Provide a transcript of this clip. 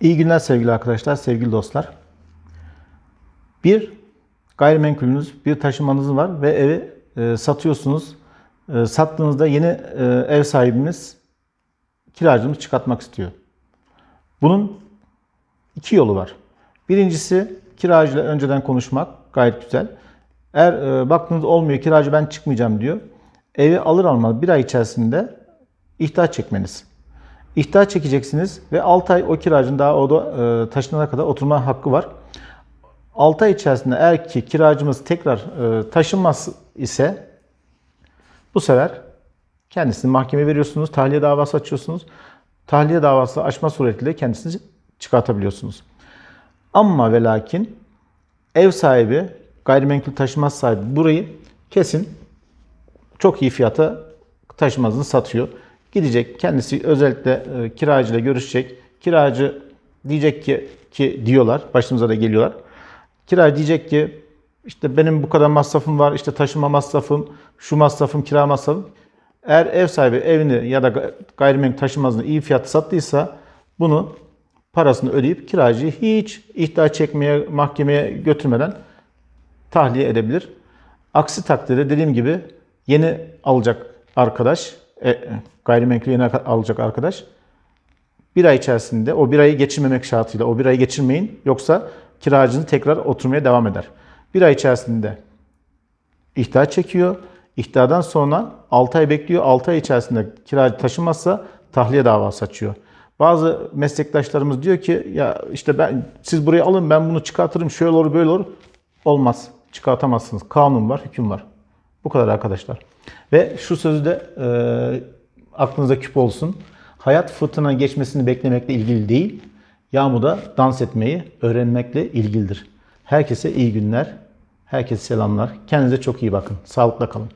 İyi günler sevgili arkadaşlar, sevgili dostlar. Bir gayrimenkulünüz, bir taşımanız var ve evi e, satıyorsunuz. E, sattığınızda yeni e, ev sahibiniz kiracını çıkartmak istiyor. Bunun iki yolu var. Birincisi kiracıyla önceden konuşmak gayet güzel. Eğer e, baktığınız olmuyor kiracı ben çıkmayacağım diyor. Evi alır almaz bir ay içerisinde ihtar çekmeniz. İhtar çekeceksiniz ve 6 ay o kiracının daha o da e, taşınana kadar oturma hakkı var. 6 ay içerisinde eğer ki kiracımız tekrar e, taşınmaz ise bu sefer kendisini mahkemeye veriyorsunuz, tahliye davası açıyorsunuz. Tahliye davası açma suretiyle kendisini çıkartabiliyorsunuz. Ama ve lakin ev sahibi, gayrimenkul taşımaz sahibi burayı kesin çok iyi fiyata taşımazını satıyor. Gidecek kendisi özellikle e, kiracıyla görüşecek. Kiracı diyecek ki ki diyorlar başımıza da geliyorlar. Kiracı diyecek ki işte benim bu kadar masrafım var, işte taşıma masrafım, şu masrafım, kira masrafım. Eğer ev sahibi evini ya da gayrimenkul taşımazını iyi fiyata sattıysa bunu parasını ödeyip kiracıyı hiç ihtar çekmeye, mahkemeye götürmeden tahliye edebilir. Aksi takdirde dediğim gibi yeni alacak arkadaş, e, gayrimenkul alacak arkadaş bir ay içerisinde o bir ayı geçirmemek şartıyla o bir ayı geçirmeyin yoksa kiracını tekrar oturmaya devam eder. Bir ay içerisinde ihtar çekiyor. İhtardan sonra 6 ay bekliyor. 6 ay içerisinde kiracı taşımazsa tahliye davası açıyor. Bazı meslektaşlarımız diyor ki ya işte ben siz burayı alın ben bunu çıkartırım şöyle olur böyle olur. Olmaz. Çıkartamazsınız. Kanun var, hüküm var. Bu kadar arkadaşlar. Ve şu sözü de e, aklınıza küp olsun. Hayat fırtına geçmesini beklemekle ilgili değil, yağmurda dans etmeyi öğrenmekle ilgilidir. Herkese iyi günler, herkese selamlar. Kendinize çok iyi bakın. Sağlıkla kalın.